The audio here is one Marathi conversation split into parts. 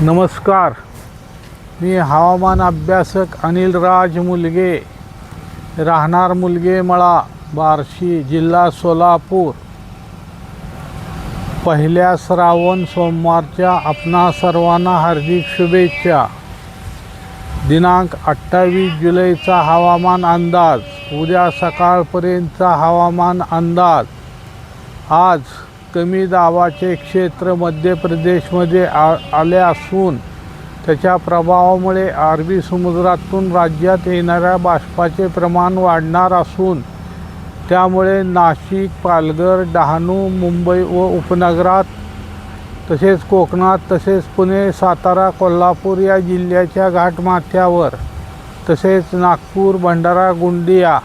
नमस्कार. मी हवामान अभ्यासक अनिल राज मुलगे. राहणार मुलगे मळा बार्शी जिल्हा सोलापूर. पहिल्या श्रावण सोमवारच्या आपणा सर्वांना हार्दिक शुभेच्छा. दिनांक अठ्ठावीस जुलैचा हवामान अंदाज उद्या सकाळपर्यंतचा हवामान अंदाज. आज कमी दाबाचे क्षेत्र मध्य प्रदेशमध्ये आ आले असून त्याच्या प्रभावामुळे अरबी समुद्रातून राज्यात येणाऱ्या बाष्पाचे प्रमाण वाढणार असून त्यामुळे नाशिक पालघर डहाणू मुंबई व उपनगरात तसेच कोकणात तसेच पुणे सातारा कोल्हापूर या जिल्ह्याच्या घाटमाथ्यावर तसेच नागपूर भंडारा गोंदिया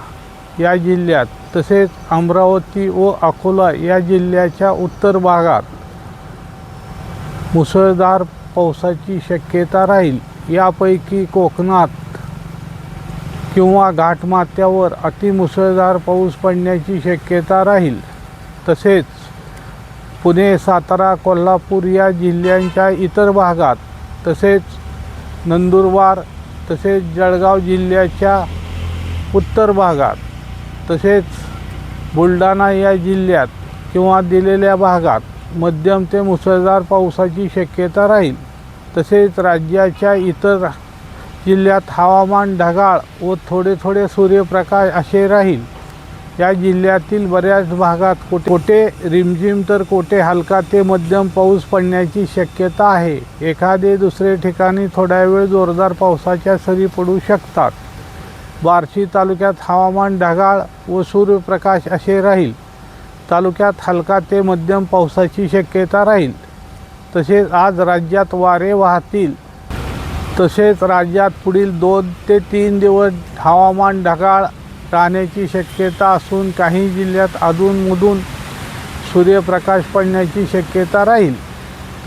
या जिल्ह्यात तसेच अमरावती व अकोला या जिल्ह्याच्या उत्तर भागात. मुसळधार पावसाची शक्यता राहील. यापैकी कोकणात किंवा घाटमाथ्यावर अतिमुसळधार पाऊस पडण्याची शक्यता राहील. तसेच पुणे सातारा कोल्हापूर या जिल्ह्यांच्या इतर भागात तसेच नंदुरबार तसेच जळगाव जिल्ह्याच्या उत्तर भागात. तसेच बुलढाणा या जिल्ह्यात किंवा दिलेल्या भागात मध्यम ते मुसळधार पावसाची शक्यता राहील. तसेच राज्याच्या इतर जिल्ह्यात हवामान ढगाळ व थोडे थोडे सूर्यप्रकाश असे राहील. या जिल्ह्यातील बऱ्याच भागात कोठे कोठे रिमझिम तर कोठे हलका ते मध्यम पाऊस पडण्याची शक्यता आहे. एखादे दुसरे ठिकाणी थोड्या वेळ जोरदार पावसाच्या सरी पडू शकतात. बार्शी तालुक्यात हवामान ढगाळ व सूर्यप्रकाश असे राहील. तालुक्यात हलका ते मध्यम पावसाची शक्यता राहील. तसेच आज राज्यात वारे वाहतील. तसेच राज्यात पुढील दोन ते तीन दिवस हवामान ढगाळ राहण्याची शक्यता असून काही जिल्ह्यात अधूनमधून सूर्यप्रकाश पडण्याची शक्यता राहील.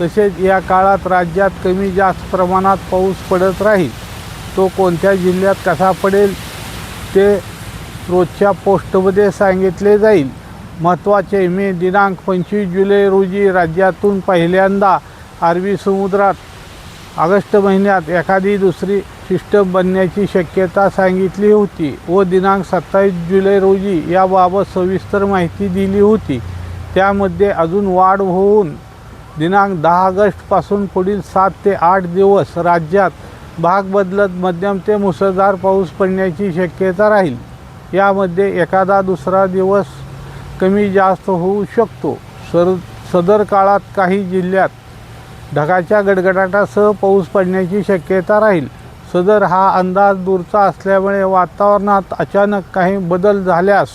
तसेच या काळात राज्यात कमी जास्त प्रमाणात पाऊस पडत राहील. तो कोणत्या जिल्ह्यात कसा पडेल ते रोजच्या पोस्टमध्ये सांगितले जाईल. महत्त्वाचे मे दिनांक पंचवीस जुलै रोजी राज्यातून पहिल्यांदा अरबी समुद्रात ऑगस्ट महिन्यात एखादी दुसरी सिस्टम बनण्याची शक्यता सांगितली होती व दिनांक सत्तावीस जुलै रोजी याबाबत सविस्तर माहिती दिली होती. त्यामध्ये अजून वाढ होऊन दिनांक दहा ऑगस्टपासून पुढील सात ते आठ दिवस राज्यात भाग बदलत मध्यम ते मुसळधार पाऊस पडण्याची शक्यता राहील. यामध्ये एखादा दुसरा दिवस कमी जास्त होऊ शकतो. सर सदर काळात काही जिल्ह्यात ढगाच्या गडगडाटासह पाऊस पडण्याची शक्यता राहील. सदर हा अंदाज दूरचा असल्यामुळे वातावरणात अचानक काही बदल झाल्यास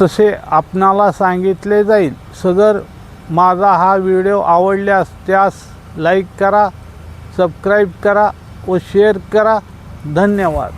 तसे आपणाला सांगितले जाईल. सदर माझा हा व्हिडिओ आवडल्यास त्यास लाईक करा सबस्क्राईब करा व शेअर करा. धन्यवाद.